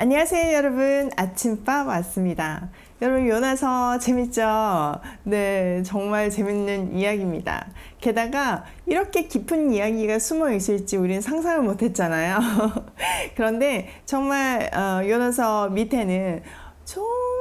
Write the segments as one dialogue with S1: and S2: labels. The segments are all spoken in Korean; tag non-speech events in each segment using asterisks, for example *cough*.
S1: 안녕하세요 여러분. 아침밥 왔습니다. 여러분 요나서 재밌죠? 네 정말 재밌는 이야기입니다. 게다가 이렇게 깊은 이야기가 숨어 있을지 우리는 상상을 못했잖아요. *laughs* 그런데 정말 어, 요나서 밑에는 정말로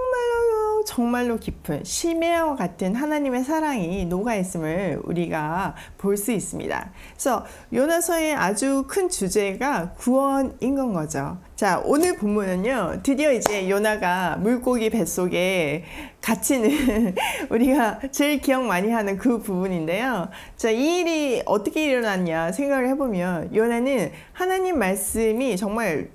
S1: 정말로 깊은 심해와 같은 하나님의 사랑이 녹아 있음을 우리가 볼 수 있습니다. 그래서 요나서의 아주 큰 주제가 구원인 건 거죠. 자, 오늘 본문은요. 드디어 이제 요나가 물고기 뱃속에 갇히는 *laughs* 우리가 제일 기억 많이 하는 그 부분인데요. 자, 이 일이 어떻게 일어났냐 생각을 해 보면 요나는 하나님 말씀이 정말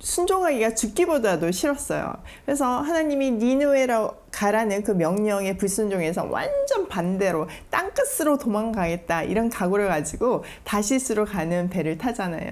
S1: 순종하기가 죽기보다도 싫었어요. 그래서 하나님이 니누에로 가라는 그 명령에 불순종해서 완전 반대로 땅끝으로 도망가겠다 이런 각오를 가지고 다시스로 가는 배를 타잖아요.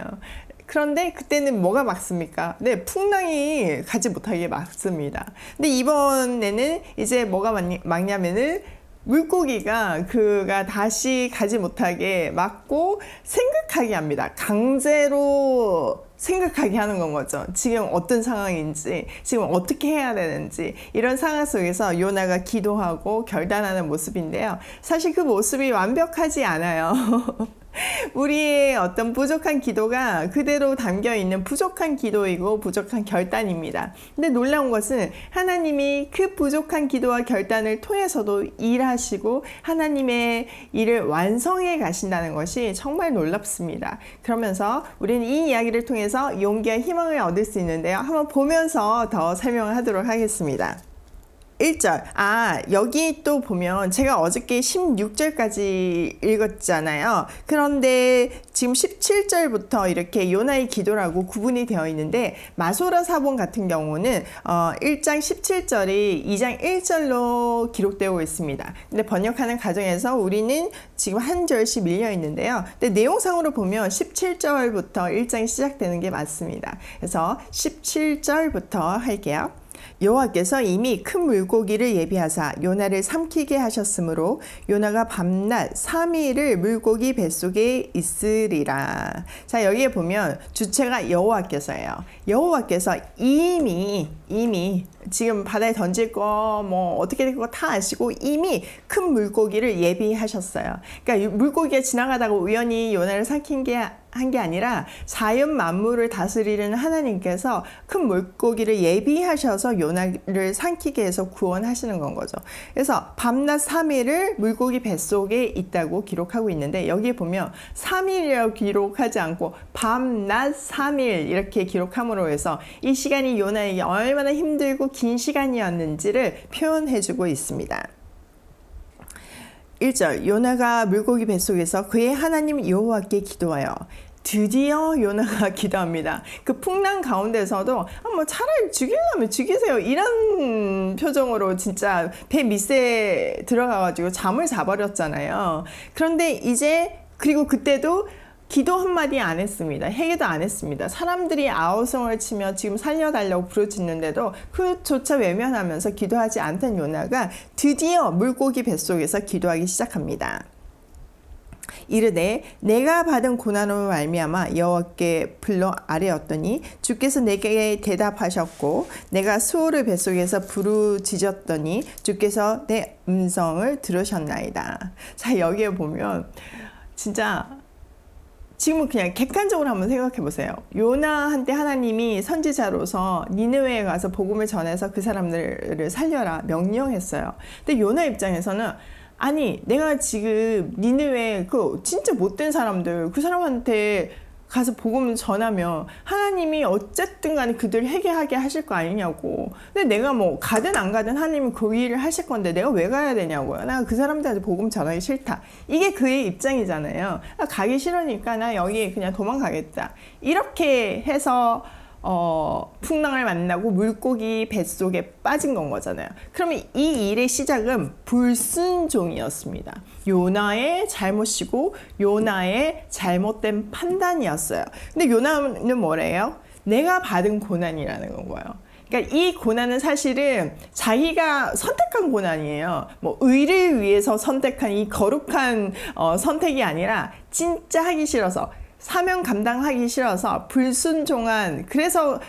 S1: 그런데 그때는 뭐가 막습니까? 네, 풍랑이 가지 못하게 막습니다. 근데 이번에는 이제 뭐가 막냐면은 물고기가 그가 다시 가지 못하게 막고 생각하게 합니다. 강제로 생각하게 하는 건 거죠. 지금 어떤 상황인지, 지금 어떻게 해야 되는지, 이런 상황 속에서 요나가 기도하고 결단하는 모습인데요. 사실 그 모습이 완벽하지 않아요. *laughs* *laughs* 우리의 어떤 부족한 기도가 그대로 담겨 있는 부족한 기도이고 부족한 결단입니다. 근데 놀라운 것은 하나님이 그 부족한 기도와 결단을 통해서도 일하시고 하나님의 일을 완성해 가신다는 것이 정말 놀랍습니다. 그러면서 우리는 이 이야기를 통해서 용기와 희망을 얻을 수 있는데요. 한번 보면서 더 설명을 하도록 하겠습니다. 1절. 아, 여기 또 보면 제가 어저께 16절까지 읽었잖아요. 그런데 지금 17절부터 이렇게 요나의 기도라고 구분이 되어 있는데 마소라 사본 같은 경우는 어, 1장 17절이 2장 1절로 기록되고 있습니다. 근데 번역하는 과정에서 우리는 지금 한 절씩 밀려 있는데요. 근데 내용상으로 보면 17절부터 1장이 시작되는 게 맞습니다. 그래서 17절부터 할게요. 여호와께서 이미 큰 물고기를 예비하사 요나를 삼키게 하셨으므로 요나가 밤낮 3일을 물고기 뱃속에 있으리라. 자, 여기에 보면 주체가 여호와께서예요. 여호와께서 이미 이미 지금 바다에 던질 거 뭐 어떻게 될 거 다 아시고 이미 큰 물고기를 예비하셨어요. 그러니까 물고기가 지나가다가 우연히 요나를 삼킨 게 한 게 아니라 자연 만물을 다스리는 하나님께서 큰 물고기를 예비하셔서 요나를 삼키게 해서 구원하시는 건 거죠. 그래서 밤낮 3일을 물고기 뱃속에 있다고 기록하고 있는데 여기에 보면 3일이라고 기록하지 않고 밤낮 3일 이렇게 기록함으로 해서 이 시간이 요나에게 얼마 나 힘들고 긴 시간이었는지를 표현해주고 있습니다. 1절 요나가 물고기 뱃속에서 그의 하나님 여호와께 기도하여 드디어 요나가 *laughs* 기도합니다. 그 풍랑 가운데서도 아, 뭐 차라리 죽이려면 죽이세요. 이런 표정으로 진짜 배 밑에 들어가가지고 잠을 자버렸잖아요. 그런데 이제 그리고 그때도 기도 한마디 안 했습니다. 회개도 안 했습니다. 사람들이 아우성을 치며 지금 살려달라고 부르짖는데도 그조차 외면하면서 기도하지 않던 요나가 드디어 물고기 뱃속에서 기도하기 시작합니다. 이르되 내가 받은 고난으로 말미암아 여호와께 불러 아뢰었더니 주께서 내게 대답하셨고 내가 수호를 뱃속에서 부르짖었더니 주께서 내 음성을 들으셨나이다. 자 여기에 보면 진짜 지금은 그냥 객관적으로 한번 생각해 보세요. 요나한테 하나님이 선지자로서 니느웨에 가서 복음을 전해서 그 사람들을 살려라 명령했어요. 근데 요나 입장에서는 아니 내가 지금 니느웨 그 진짜 못된 사람들 그 사람한테 가서 복음 전하면 하나님이 어쨌든 간에 그들 회개하게 하실 거 아니냐고. 근데 내가 뭐 가든 안 가든 하나님이 그 일을 하실 건데 내가 왜 가야 되냐고요. 나 그 사람들한테 복음 전하기 싫다. 이게 그의 입장이잖아요. 가기 싫으니까 나 여기 그냥 도망가겠다. 이렇게 해서 어, 풍랑을 만나고 물고기 뱃속에 빠진 건 거잖아요. 그러면 이 일의 시작은 불순종이었습니다. 요나의 잘못이고 요나의 잘못된 판단이었어요. 근데 요나는 뭐래요? 내가 받은 고난이라는 건 거예요. 그러니까 이 고난은 사실은 자기가 선택한 고난이에요. 뭐 의를 위해서 선택한 이 거룩한 어, 선택이 아니라 진짜 하기 싫어서 사명 감당하기 싫어서 불순종한 그래서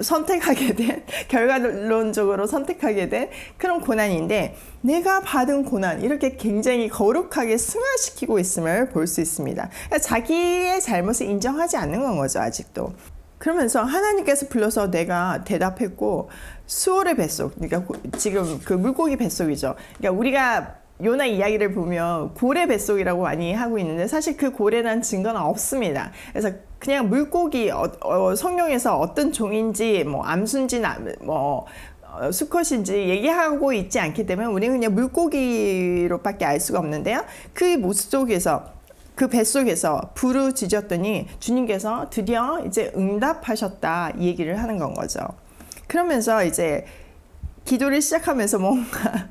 S1: 선택하게 된 *laughs* 결과론적으로 선택하게 된 그런 고난인데 내가 받은 고난 이렇게 굉장히 거룩하게 승화시키고 있음을 볼 수 있습니다. 그러니까 자기의 잘못을 인정하지 않는 건 거죠 아직도. 그러면서 하나님께서 불러서 내가 대답했고 수월의 뱃속 그러니까 지금 그 물고기 뱃속이죠. 그러니까 우리가 요나 이야기를 보면 고래 뱃속이라고 많이 하고 있는데 사실 그 대한 증거는 없습니다. 그래서 그냥 물고기 어, 어, 성경에서 어떤 종인지 뭐 암순지 뭐 어, 수컷인지 얘기하고 있지 않기 때문에 우리는 그냥 물고기로밖에 알 수가 없는데요. 그 모습 속에서 그 뱃속에서 부르짖었더니 주님께서 드디어 이제 응답하셨다 이 얘기를 하는 건 거죠. 그러면서 이제 기도를 시작하면서 뭔가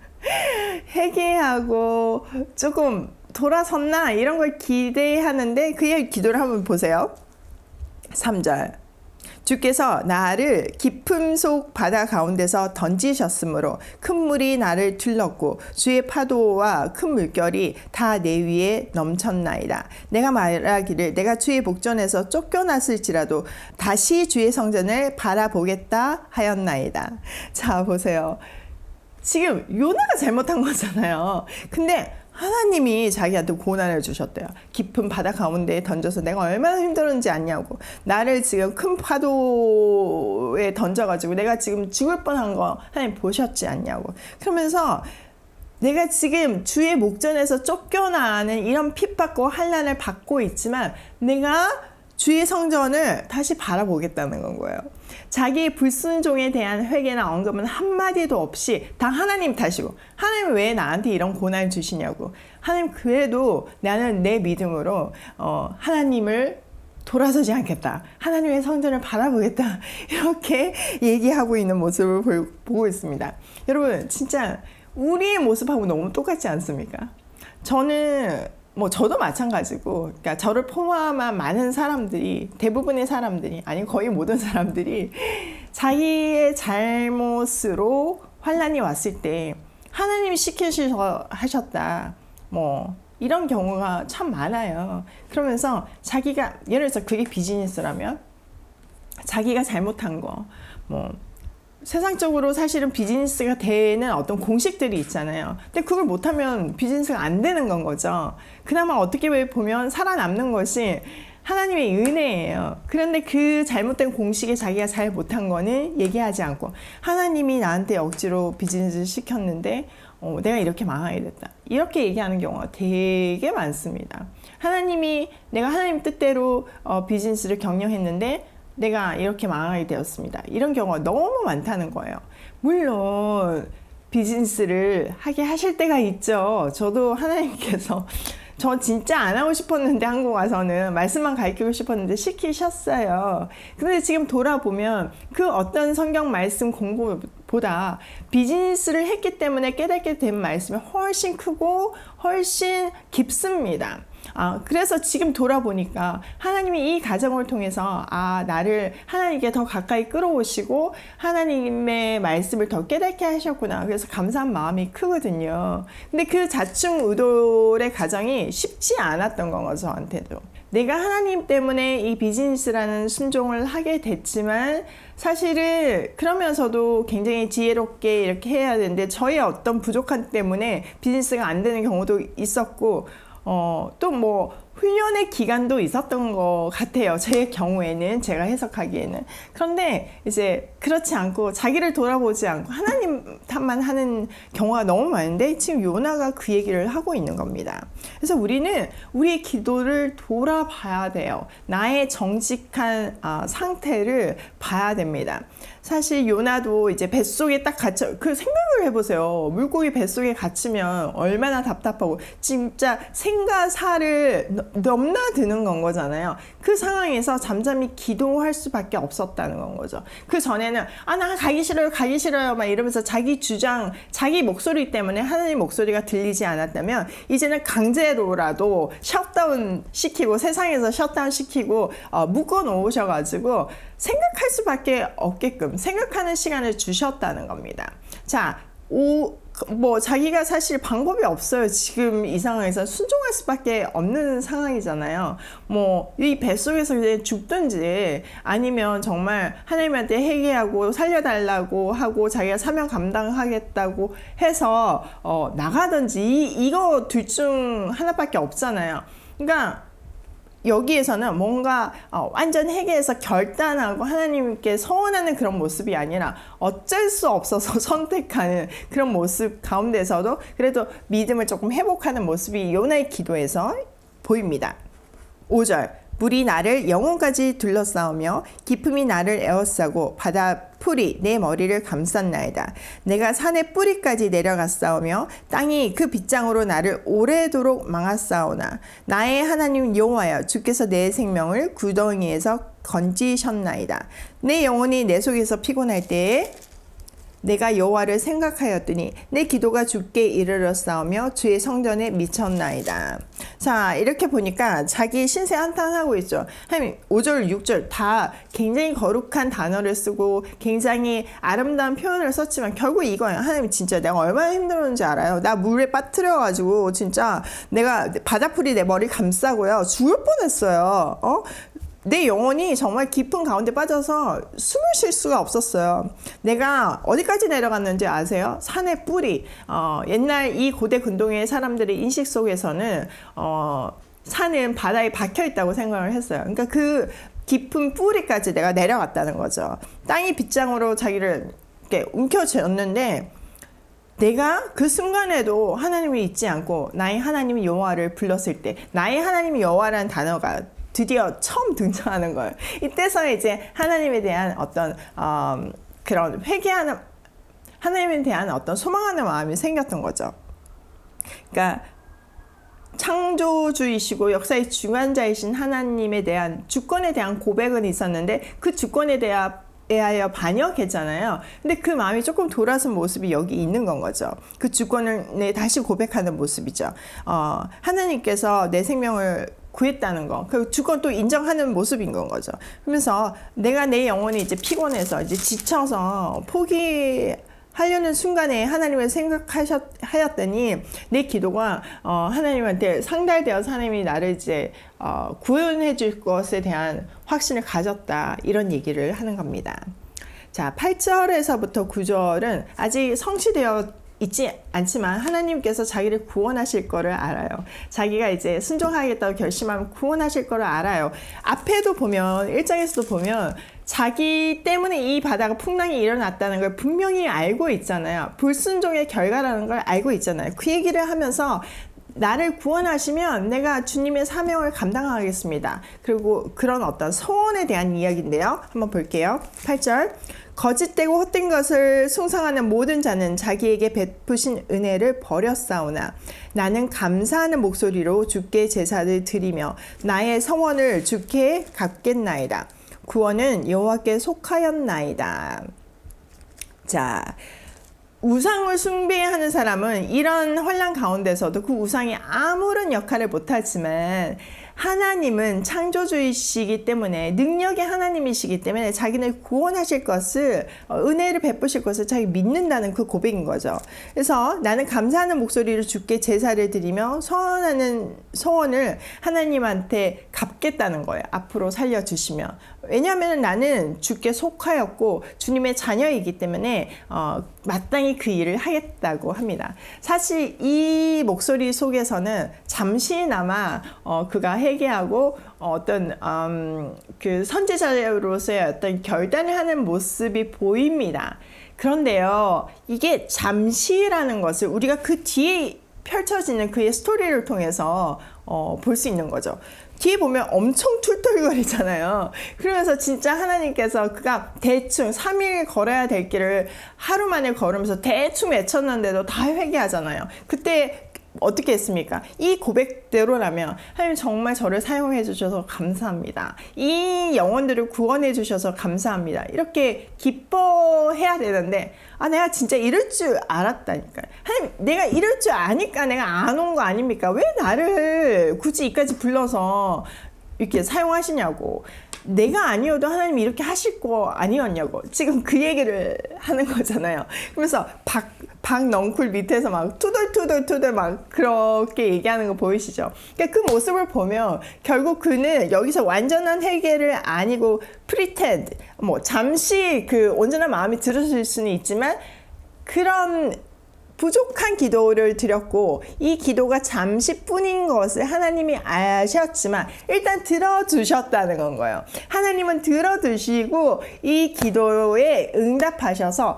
S1: 회개하고 조금 돌아섰나 이런 걸 기대하는데 그의 기도를 한번 보세요. 3절. 주께서 나를 깊음 속 바다 가운데서 던지셨으므로 큰 물이 나를 들렀고 주의 파도와 큰 물결이 다 내 위에 넘쳤나이다. 내가 말하기를 내가 주의 복전에서 쫓겨났을지라도 다시 주의 성전을 바라보겠다 하였나이다. 자 보세요. 지금 요나가 잘못한 거잖아요. 근데 하나님이 자기한테 고난을 주셨대요. 깊은 바다 가운데에 던져서 내가 얼마나 힘들었는지 아냐고. 나를 지금 큰 파도에 던져가지고 내가 지금 죽을 뻔한 거 하나님 보셨지 않냐고. 그러면서 내가 지금 주의 목전에서 쫓겨나는 이런 핍받고 환란을 받고 있지만 내가 주의 성전을 다시 바라보겠다는 건 거예요. 자기 불순종에 대한 회개나 언급은 한마디도 없이 다 하나님 탓이고 하나님 왜 나한테 이런 고난을 주시냐고 하나님 그래도 나는 내 믿음으로 어, 하나님을 돌아서지 않겠다. 하나님의 성전을 바라보겠다. *laughs* 이렇게 얘기하고 있는 모습을 보, 보고 있습니다. 여러분, 진짜 우리의 모습하고 너무 똑같지 않습니까? 저는 뭐 저도 마찬가지고 그러니까 저를 포함한 많은 사람들이 대부분의 사람들이 아니 거의 모든 사람들이 자기의 잘못으로 환란이 왔을 때 하나님이 시키셔 하셨다 뭐 이런 경우가 참 많아요. 그러면서 자기가 예를 들어서 그게 비즈니스라면 자기가 잘못한 거뭐 세상적으로 사실은 비즈니스가 되는 어떤 공식들이 있잖아요. 근데 그걸 못하면 비즈니스가 안 되는 건 거죠. 그나마 어떻게 보면 살아남는 것이 하나님의 은혜예요. 그런데 그 잘못된 공식에 자기가 잘 못한 거는 얘기하지 않고 하나님이 나한테 억지로 비즈니스를 시켰는데 어, 내가 이렇게 망하게 됐다. 이렇게 얘기하는 경우가 되게 많습니다. 하나님이 내가 하나님 뜻대로 어, 비즈니스를 경영했는데 내가 이렇게 망하게 되었습니다. 이런 경우가 너무 많다는 거예요. 물론 비즈니스를 하게 하실 때가 있죠. 저도 하나님께서 *laughs* 저 진짜 안 하고 싶었는데 한국 와서는 말씀만 가르치고 싶었는데 시키셨어요. 근데 지금 돌아보면 그 어떤 성경 말씀 공부보다 비즈니스를 했기 때문에 깨닫게 된 말씀이 훨씬 크고 훨씬 깊습니다. 아, 그래서 지금 돌아보니까 하나님이 이 가정을 통해서 아, 나를 하나님께 더 가까이 끌어오시고 하나님의 말씀을 더 깨닫게 하셨구나. 그래서 감사한 마음이 크거든요. 근데 그 자충 의도의 가정이 쉽지 않았던 건 저한테도. 내가 하나님 때문에 이 비즈니스라는 순종을 하게 됐지만 사실은 그러면서도 굉장히 지혜롭게 이렇게 해야 되는데 저의 어떤 부족함 때문에 비즈니스가 안 되는 경우도 있었고 어, 또 뭐 훈련의 기간도 있었던 것 같아요. 제 경우에는 제가 해석하기에는. 그런데 이제 그렇지 않고 자기를 돌아보지 않고 하나님 탓만 하는 경우가 너무 많은데 지금 요나가 그 얘기를 하고 있는 겁니다. 그래서 우리는 우리의 기도를 돌아봐야 돼요. 나의 정직한 아, 상태를 봐야 됩니다. 사실 요나도 이제 뱃속에 딱 갇혀 그 생각을 해보세요. 물고기 뱃속에 갇히면 얼마나 답답하고 진짜 생과 사를 넘나드는 건 거잖아요. 그 상황에서 잠잠히 기도할 수밖에 없었다는 건 거죠. 그 전에는 아 나 가기 싫어요, 가기 싫어요 막 이러면서 자기 주장, 자기 목소리 때문에 하나님 목소리가 들리지 않았다면 이제는 강제로라도 셧다운 시키고 세상에서 셧다운 시키고 어, 묶어 놓으셔가지고 생각할 수밖에 없게끔 생각하는 시간을 주셨다는 겁니다. 자, 오, 뭐 자기가 사실 방법이 없어요. 지금 이 상황에서 순종할 수밖에 없는 상황이잖아요. 뭐 이 뱃속에서 그냥 죽든지 아니면 정말 하나님한테 회개하고 살려달라고 하고 자기가 사명 감당하겠다고 해서 어, 나가든지 이, 이거 둘 중 하나밖에 없잖아요. 그러니까 여기에서는 뭔가 어, 완전 회개해서 결단하고 하나님께 서원하는 그런 모습이 아니라 어쩔 수 없어서 *laughs* 선택하는 그런 모습 가운데서도 그래도 믿음을 조금 회복하는 모습이 요나의 기도에서 보입니다. 5절 물이 나를 영혼까지 둘러싸우며 기품이 나를 에워싸고 바다 풀이 내 머리를 감쌌나이다. 내가 산의 뿌리까지 내려갔사오며 땅이 그 빗장으로 나를 오래도록 망하사오나 나의 하나님 여호와여 주께서 내 생명을 구덩이에서 건지셨나이다. 내 영혼이 내 속에서 피곤할 때에 내가 여호와를 생각하였더니 내 기도가 주께 이르렀사오며 주의 성전에 미쳤나이다. 자 이렇게 보니까 자기 신세 한탄하고 있죠. 하나님 5절 6절 다 굉장히 거룩한 단어를 쓰고 굉장히 아름다운 표현을 썼지만 결국 이거예요. 하나님 진짜 내가 얼마나 힘들었는지 알아요. 나 물에 빠뜨려가지고 진짜 내가 바다풀이 내 머리 감싸고요. 죽을 뻔했어요. 어? 내 영혼이 정말 깊은 가운데 빠져서 숨을 쉴 수가 없었어요. 내가 어디까지 내려갔는지 아세요? 산의 뿌리. 어, 옛날 이 고대 근동의 사람들의 인식 속에서는 어, 산은 바다에 박혀 있다고 생각을 했어요. 그러니까 그 깊은 뿌리까지 내가 내려갔다는 거죠. 땅이 빗장으로 자기를 이렇게 움켜쥐었는데 내가 그 순간에도 하나님을 잊지 않고 나의 하나님 여호와를 불렀을 때 나의 하나님 여호와라는 단어가 드디어 처음 등장하는 거예요. 이때서 이제 하나님에 대한 어떤 어, 그런 회개하는 하나님에 대한 어떤 소망하는 마음이 생겼던 거죠. 그러니까 창조주이시고 역사의 중환자이신 하나님에 대한 주권에 대한 고백은 있었는데 그 주권에 대한 하여 반역했잖아요. 근데 그 마음이 조금 돌아선 모습이 여기 있는 건 거죠. 그 주권을 네, 다시 고백하는 모습이죠. 어, 하나님께서 내 생명을 구했다는 거. 그 주권 또 인정하는 모습인 건 거죠. 그러면서 내가 내 영혼이 이제 피곤해서 이제 지쳐서 포기 하려는 순간에 하나님을 생각하셨더니 내 기도가 어, 하나님한테 상달되어서 하나님이 나를 이제 어, 구원해 줄 것에 대한 확신을 가졌다 이런 얘기를 하는 겁니다. 자, 8절에서부터 9절은 아직 성취되어 있지 않지만 하나님께서 자기를 구원하실 거를 알아요. 자기가 이제 순종하겠다고 결심하면 구원하실 거를 알아요. 앞에도 보면 1장에서도 보면 자기 때문에 이 바다가 풍랑이 일어났다는 걸 분명히 알고 있잖아요. 불순종의 결과라는 걸 알고 있잖아요. 그 얘기를 하면서 나를 구원하시면 내가 주님의 사명을 감당하겠습니다. 그리고 그런 어떤 소원에 대한 이야기인데요. 한번 볼게요. 8절. 거짓되고 헛된 것을 숭상하는 모든 자는 자기에게 베푸신 은혜를 버렸사오나 나는 감사하는 목소리로 주께 제사를 드리며 나의 성원을 주께 갚겠나이다. 구원은 여호와께 속하였나이다. 자, 우상을 숭배하는 사람은 이런 혼란 가운데서도 그 우상이 아무런 역할을 못하지만 하나님은 창조주이시기 때문에 능력의 하나님이시기 때문에 자기를 구원하실 것을 어, 은혜를 베푸실 것을 자기 믿는다는 그 고백인 거죠. 그래서 나는 감사하는 목소리를 주께 제사를 드리며 소원하는 소원을 하나님한테 갚겠다는 거예요. 앞으로 살려 주시면 왜냐하면 나는 주께 속하였고 주님의 자녀이기 때문에 어, 마땅히 그 일을 하겠다고 합니다. 사실 이 목소리 속에서는 잠시나마 어, 그가 회개하고 어떤 음, 그 선지자로서의 어떤 결단을 하는 모습이 보입니다. 그런데요, 이게 잠시라는 것을 우리가 그 뒤에 펼쳐지는 그의 스토리를 통해서 어, 볼 수 있는 거죠. 뒤에 보면 엄청 툴툴거리잖아요. 그러면서 진짜 하나님께서 그가 대충 3일 걸어야 될 길을 하루 만에 걸으면서 대충 외쳤는데도 다 회개하잖아요. 그때 어떻게 했습니까? 이 고백대로라면 하나님 정말 저를 사용해 주셔서 감사합니다. 이 영혼들을 구원해 주셔서 감사합니다. 이렇게 기뻐해야 되는데 아 내가 진짜 이럴 줄 알았다니까. 하나님 내가 이럴 줄 아니까 내가 안 온 거 아닙니까? 왜 나를 굳이 이까지 불러서 이렇게 사용하시냐고. 내가 아니어도 하나님이 이렇게 하실 거 아니었냐고 지금 그 얘기를 하는 거잖아요. 그래서 박, 박 넝쿨 밑에서 막 투덜투덜투덜 막 그렇게 얘기하는 거 보이시죠? 그러니까 그 모습을 보면 결국 그는 여기서 완전한 해결을 아니고 프리텐드 뭐 잠시 그 온전한 마음이 들으실 수는 있지만 그런 부족한 기도를 드렸고 이 기도가 잠시뿐인 것을 하나님이 아셨지만 일단 들어주셨다는 건 거예요. 하나님은 들어두시고 이 기도에 응답하셔서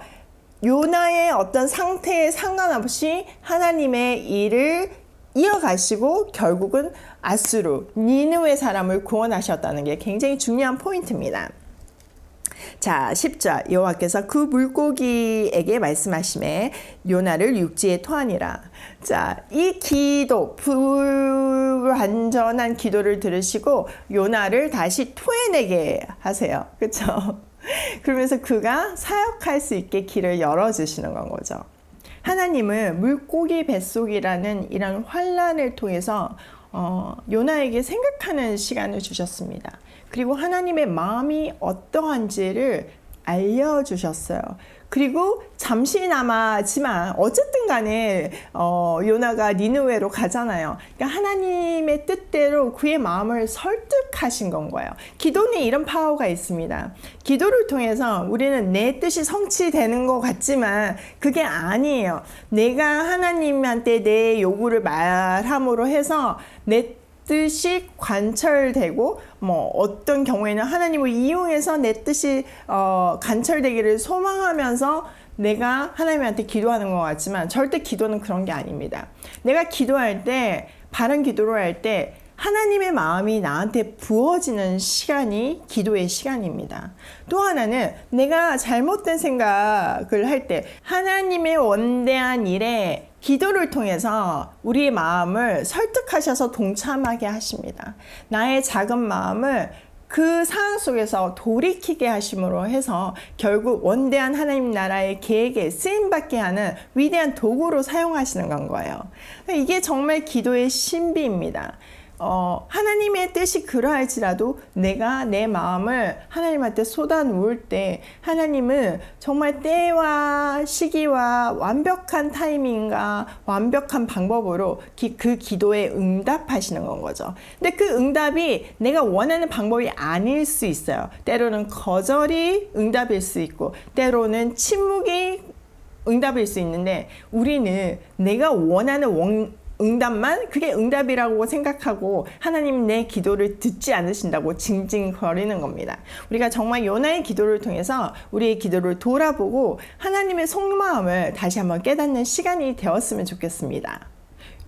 S1: 요나의 어떤 상태에 상관없이 하나님의 일을 이어가시고 결국은 아수르 니느웨 사람을 구원하셨다는 게 굉장히 중요한 포인트입니다. 자, 10절 여호와께서 그 물고기에게 말씀하심에 요나를 육지에 토하니라. 자, 이 기도 불완전한 기도를 들으시고 요나를 다시 토해내게 하세요. 그렇죠? *laughs* 그러면서 그가 사역할 수 있게 길을 열어 주시는 건 거죠. 하나님은 물고기 뱃속이라는 이런 환란을 통해서 어, 요나에게 생각하는 시간을 주셨습니다. 그리고 하나님의 마음이 어떠한지를 알려주셨어요. 그리고 잠시나마지만 어쨌든 간에 어, 요나가 니느웨로 가잖아요. 그러니까 하나님의 뜻대로 그의 마음을 설득하신 건 거예요. 기도는 이런 파워가 있습니다. 기도를 통해서 우리는 내 뜻이 성취되는 것 같지만 그게 아니에요. 내가 하나님한테 내 요구를 말함으로 해서 내 뜻이 관철되고 뭐 어떤 경우에는 하나님을 이용해서 내 뜻이 어, 관철되기를 소망하면서 내가 하나님한테 기도하는 것 같지만 절대 기도는 그런 게 아닙니다. 내가 기도할 때 바른 기도를 할때 하나님의 마음이 나한테 부어지는 시간이 기도의 시간입니다. 또 하나는 내가 잘못된 생각을 할 때 하나님의 원대한 일에 기도를 통해서 우리의 마음을 설득하셔서 동참하게 하십니다. 나의 작은 마음을 그 상황 속에서 돌이키게 하심으로 해서 결국 원대한 하나님 나라의 계획에 쓰임받게 하는 위대한 도구로 사용하시는 건 거예요. 이게 정말 기도의 신비입니다. 어, 하나님의 뜻이 그러할지라도 내가 내 마음을 하나님한테 쏟아놓을 때 하나님은 정말 때와 시기와 완벽한 타이밍과 완벽한 방법으로 기, 그 기도에 응답하시는 건 거죠. 근데 그 응답이 내가 원하는 방법이 아닐 수 있어요. 때로는 거절이 응답일 수 있고 때로는 침묵이 응답일 수 있는데 우리는 내가 원하는 원, 응답만 그게 응답이라고 생각하고 하나님 내 기도를 듣지 않으신다고 징징거리는 겁니다. 우리가 정말 요나의 기도를 통해서 우리의 기도를 돌아보고 하나님의 속마음을 다시 한번 깨닫는 시간이 되었으면 좋겠습니다.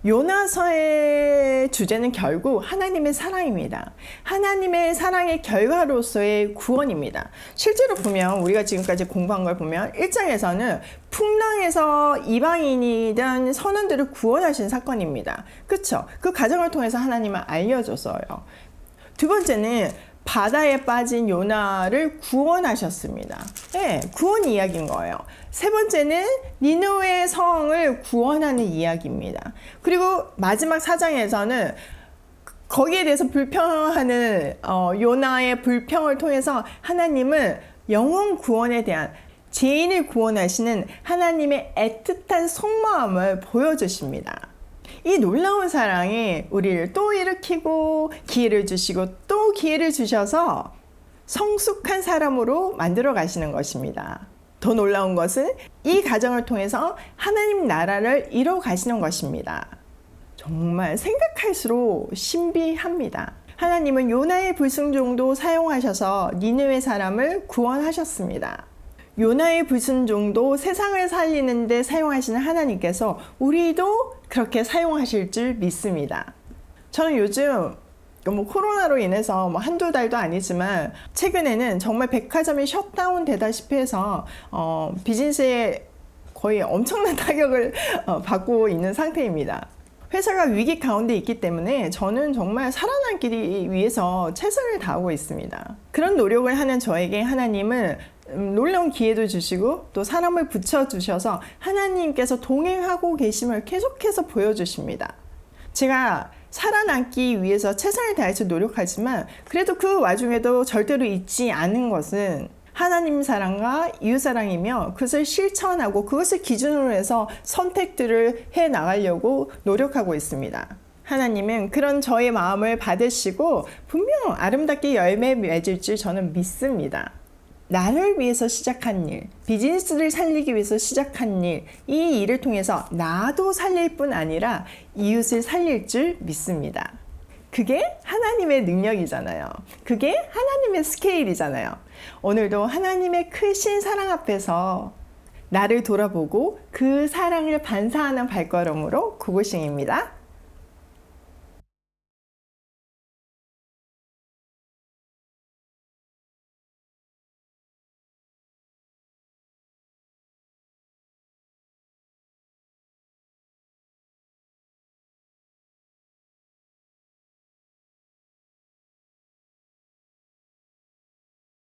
S1: 요나서의 주제는 결국 하나님의 사랑입니다. 하나님의 사랑의 결과로서의 구원입니다. 실제로 보면 우리가 지금까지 공부한 걸 보면 1장에서는 풍랑에서 이방인이든 선원들을 구원하신 사건입니다. 그쵸? 그 과정을 통해서 하나님은 알려줬어요. 두 번째는 바다에 빠진 요나를 구원하셨습니다. 네, 구원 이야기인 거예요. 세 번째는 니누의 성을 구원하는 이야기입니다. 그리고 마지막 사장에서는 거기에 대해서 불평하는 어, 요나의 불평을 통해서 하나님은 영혼 구원에 대한 죄인을 구원하시는 하나님의 애틋한 속마음을 보여주십니다. 이 놀라운 사랑이 우리를 또 일으키고 기회를 주시고 또 기회를 주셔서 성숙한 사람으로 만들어 가시는 것입니다. 더 놀라운 것은 이 과정을 통해서 하나님 나라를 이뤄 가시는 것입니다. 정말 생각할수록 신비합니다. 하나님은 요나의 불순종도 사용하셔서 니느웨 사람을 구원하셨습니다. 요나의 불순종도 세상을 살리는데 사용하시는 하나님께서 우리도 그렇게 사용하실 줄 믿습니다. 저는 요즘 뭐 코로나로 인해서 뭐 한두 달도 아니지만 최근에는 정말 백화점이 셧다운 되다시피 해서 어, 비즈니스에 거의 엄청난 타격을 어, 받고 있는 상태입니다. 회사가 위기 가운데 있기 때문에 저는 정말 살아남기 위해서 최선을 다하고 있습니다. 그런 노력을 하는 저에게 하나님은 음, 놀라운 기회도 주시고 또 사람을 붙여주셔서 하나님께서 동행하고 계심을 계속해서 보여주십니다. 제가 살아남기 위해서 최선을 다해서 노력하지만 그래도 그 와중에도 절대로 잊지 않은 것은 하나님 사랑과 이웃 사랑이며 그것을 실천하고 그것을 기준으로 해서 선택들을 해 나가려고 노력하고 있습니다. 하나님은 그런 저의 마음을 받으시고 분명 아름답게 열매 맺을 줄 저는 믿습니다. 나를 위해서 시작한 일, 비즈니스를 살리기 위해서 시작한 일, 이 일을 통해서 나도 살릴 뿐 아니라 이웃을 살릴 줄 믿습니다. 그게 하나님의 능력이잖아요. 그게 하나님의 스케일이잖아요. 오늘도 하나님의 크신 사랑 앞에서 나를 돌아보고 그 사랑을 반사하는 발걸음으로 구고싱입니다.